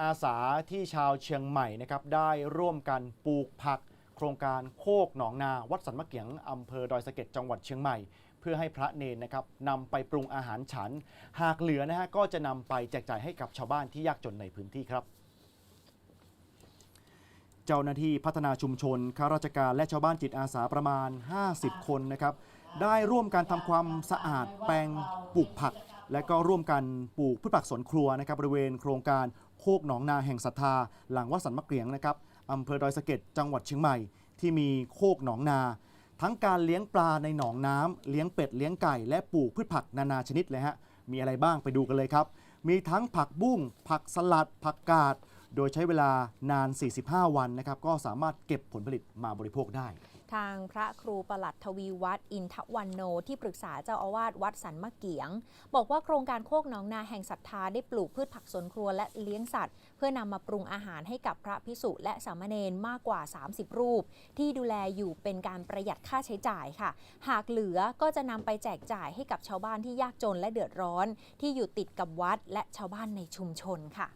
อาสาที่ชาวเชียงใหม่นะครับได้ร่วมกันปลูกผัก โครงการโคกหนองนาวัดสันมะเกียงอำเภอดอยสะเก็ดจังหวัดเชียงใหม่ เพื่อให้พระเนนนะครับนำไปปรุงอาหารฉัน หากเหลือนะฮะก็จะนำไปแจกจ่ายให้กับชาวบ้านที่ยากจนในพื้นที่ครับเจ้าหน้าที่พัฒนาชุมชน ข้าราชการและชาวบ้านจิตอาสาประมาณ 50 คนนะครับ ได้ร่วมกันทำความสะอาดแปลงปลูกผัก และก็ร่วมกันปลูกพืชผักสวนครัวนะครับบริเวณโครงการ โคกหนองนาแห่งศรัทธา หลังวัดสันมะเกลียงนะครับอำเภอดอยสะเก็ดจังหวัดเชียงใหม่ ที่มีโคกหนองนา ทั้งการเลี้ยงปลาในหนองน้ำเลี้ยงเป็ดเลี้ยงไก่และปลูกพืชผักนานาชนิดเลยฮะมีอะไรบ้างไปดูกันเลยครับ มีทั้งผักบุ้งผักสลัด ผักกาดโดยใช้เวลานาน 45 วันนะครับก็สามารถเก็บผลผลิตมาบริโภคได้ ทางพระครูประหลัดทวีวัดอินทวันโนที่ปรึกษาเจ้าอาวาสวัดสันมะเกียง บอกว่าโครงการโคกหนองนาแห่งศรัทธาได้ปลูกพืชผักสวนครัวและเลี้ยงสัตว์ เพื่อนำมาปรุงอาหารให้กับพระพิสุและสามเณรมากกว่า 30 รูป ที่ดูแลอยู่เป็นการประหยัดค่าใช้จ่ายค่ะ หากเหลือก็จะนำไปแจกจ่ายให้กับชาวบ้านที่ยากจนและเดือดร้อน ที่อยู่ติดกับวัดและชาวบ้านในชุมชนค่ะ